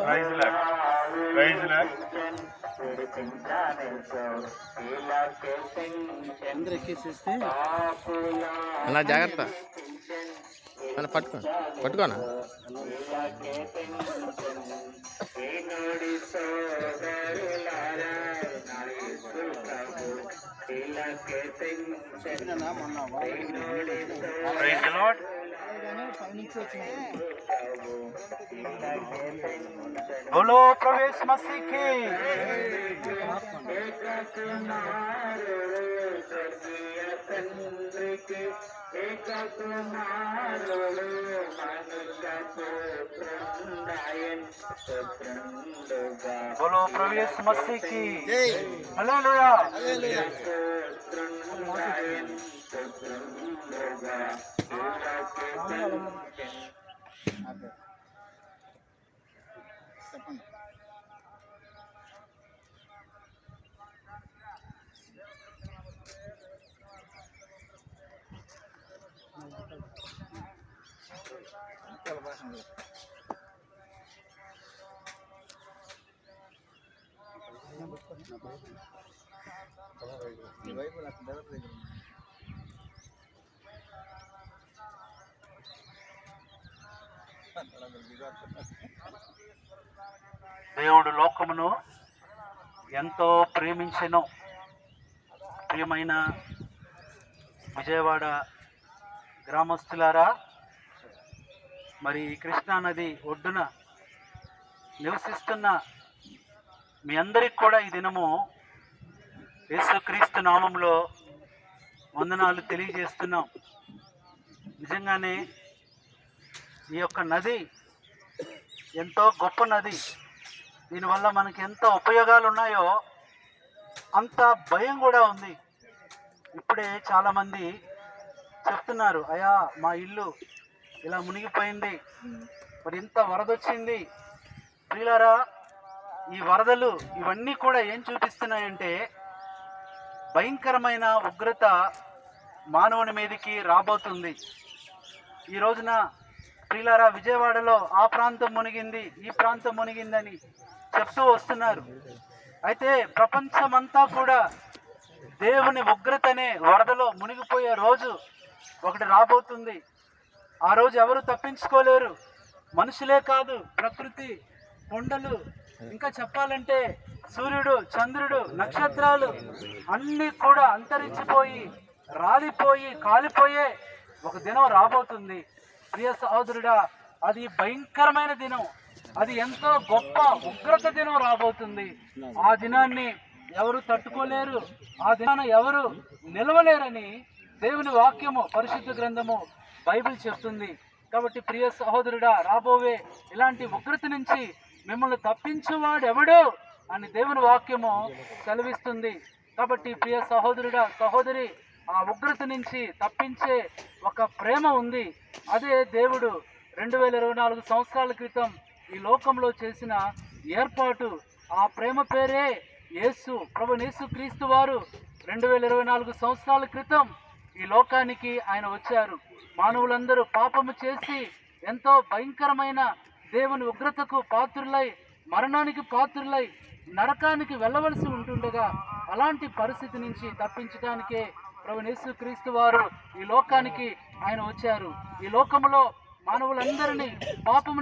Praise lock praise lock అందరూ ఎక్కేసేస్తే అలా జాగ్రత్త. అలా పట్టుకో. పట్టుకోనా? ప్రైజ్ లాడ్. పైనుంచి వచ్చిన बोलो प्रवेश मसीह की बोलो प्रवेश मसीह की हले लोया దేవుడు లోకమును ఎంతో ప్రేమించెను. ప్రియమైన విజయవాడ గ్రామస్తులారా మరి కృష్ణా నది ఒడ్డున నివసిస్తున్న మీ అందరికి కూడా ఈ దినము యేసుక్రీస్తు నామంలో వందనాలు తెలియజేస్తున్నాం. నిజంగానే ఈ యొక్క నది ఎంతో గొప్ప నది. దీనివల్ల మనకి ఎంత ఉపయోగాలు ఉన్నాయో అంత భయం కూడా ఉంది. ఇప్పుడే చాలామంది చెప్తున్నారు అయా మా ఇల్లు ఇలా మునిగిపోయింది. మరి ఇంత వరద వచ్చింది ప్రియులారా ఈ వరదలు ఇవన్నీ కూడా ఏం చూపిస్తున్నాయంటే భయంకరమైన ఉగ్రత మానవుని మీదకి రాబోతుంది. ఈ రోజున ప్రియులారా విజయవాడలో ఆ ప్రాంతం మునిగింది ఈ ప్రాంతం మునిగిందని చెప్తూ వస్తున్నారు. అయితే ప్రపంచమంతా కూడా దేవుని ఉగ్రతనే వరదలో మునిగిపోయే రోజు ఒకటి రాబోతుంది. ఆ రోజు ఎవరు తప్పించుకోలేరు. మనుషులే కాదు ప్రకృతి కొండలు. ఇంకా చెప్పాలంటే సూర్యుడు చంద్రుడు నక్షత్రాలు అన్నీ కూడా అంతరించిపోయి రాలిపోయి కాలిపోయే ఒక దినం రాబోతుంది. ప్రియ సహోదరుడా అది భయంకరమైన దినం. అది ఎంతో గొప్ప ఉగ్రత దినం రాబోతుంది. ఆ దినాన్ని ఎవరు తట్టుకోలేరు. ఆ దినాన్ని ఎవరు నిలవలేరని దేవుని వాక్యము పరిశుద్ధ గ్రంథము బైబిల్ చెప్తుంది. కాబట్టి ప్రియ సహోదరుడా రాబోవే ఇలాంటి ఉగ్రత నుంచి మిమ్మల్ని తప్పించేవాడెవడు అని దేవుని వాక్యము సెలవిస్తుంది. కాబట్టి ప్రియ సహోదరుడా సహోదరి ఆ ఉగ్రత నుంచి తప్పించే ఒక ప్రేమ ఉంది. అదే దేవుడు రెండు వేల ఇరవై నాలుగు సంవత్సరాల క్రితం ఈ లోకంలో చేసిన ఏర్పాటు. ఆ ప్రేమ పేరే యేసు ప్రభు యేసు క్రీస్తు వారు రెండు వేల ఇరవై నాలుగు సంవత్సరాల క్రితం ఈ లోకానికి ఆయన వచ్చారు. మానవులందరూ పాపము చేసి ఎంతో భయంకరమైన దేవుని ఉగ్రతకు పాత్రులై మరణానికి పాత్రులై నరకానికి వెళ్ళవలసి ఉంటుండగా అలాంటి పరిస్థితి నుంచి తప్పించడానికే ప్రభు క్రీస్తు వారు ఈ లోకానికి ఆయన వచ్చారు. ఈ లోకములో మానవులందరినీ పాపము